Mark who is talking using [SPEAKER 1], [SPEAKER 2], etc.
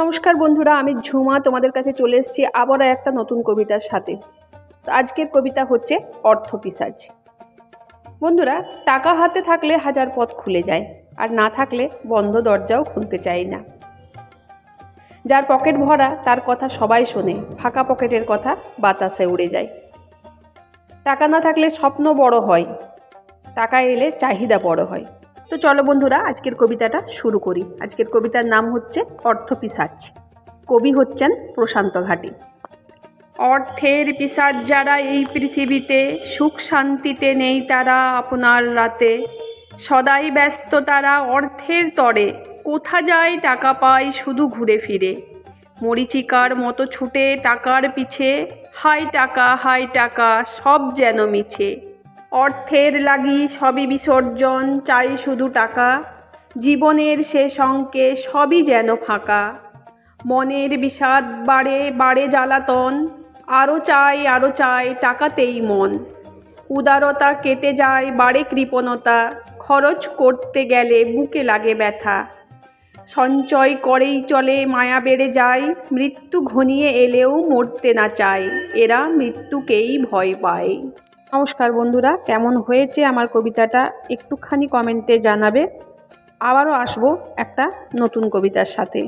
[SPEAKER 1] নমস্কার বন্ধুরা, আমি ঝুমা, তোমাদের কাছে চলে এসেছি আবারও একটা নতুন কবিতার সাথে। আজকের কবিতা হচ্ছে অর্থ পিসাজ বন্ধুরা, টাকা হাতে থাকলে হাজার পথ খুলে যায়, আর না থাকলে বন্ধ দরজাও খুলতে চায় না। যার পকেট ভরা, তার কথা সবাই শোনে, ফাঁকা পকেটের কথা বাতাসে উড়ে যায়। টাকা না থাকলে স্বপ্ন বড় হয়, টাকা এলে চাহিদা বড় হয়। তো চলো বন্ধুরা, আজকের কবিতাটা শুরু করি। আজকের কবিতার নাম হচ্ছে অর্থ পিসাচ কবি হচ্ছেন প্রশান্ত ঘাটি। অর্থের পিসাজ যারা এই পৃথিবীতে, সুখ শান্তিতে নেই তারা আপনার রাতে। সদাই ব্যস্ত তারা অর্থের তরে, কোথা যায় টাকা পায় শুধু ঘুরে ফিরে। মরিচিকার মতো ছুটে টাকার পিছে হাই টাকা হাই টাকা, সব যেন মিছে। অর্থের লাগি সবই বিসর্জন, চাই শুধু টাকা। জীবনের শেষ অঙ্কে সবই যেন ফাঁকা। মনের বিষাদ বাড়ে বাড়ে জ্বালাতন। আরও চাই আরও চাই, টাকাতেই মন। উদারতা কেটে যায়, বাড়ে কৃপণতা। খরচ করতে গেলে বুকে লাগে ব্যথা। সঞ্চয় করেই চলে, মায়া বেড়ে যায়। মৃত্যু ঘনিয়ে এলেও মরতে না চায়। এরা মৃত্যুকেই ভয় পায়। নমস্কার বন্ধুরা, কেমন হয়েছে আমার কবিতাটা একটুখানি কমেন্টে জানাবে। আবারও আসব একটা নতুন কবিতার সাথে।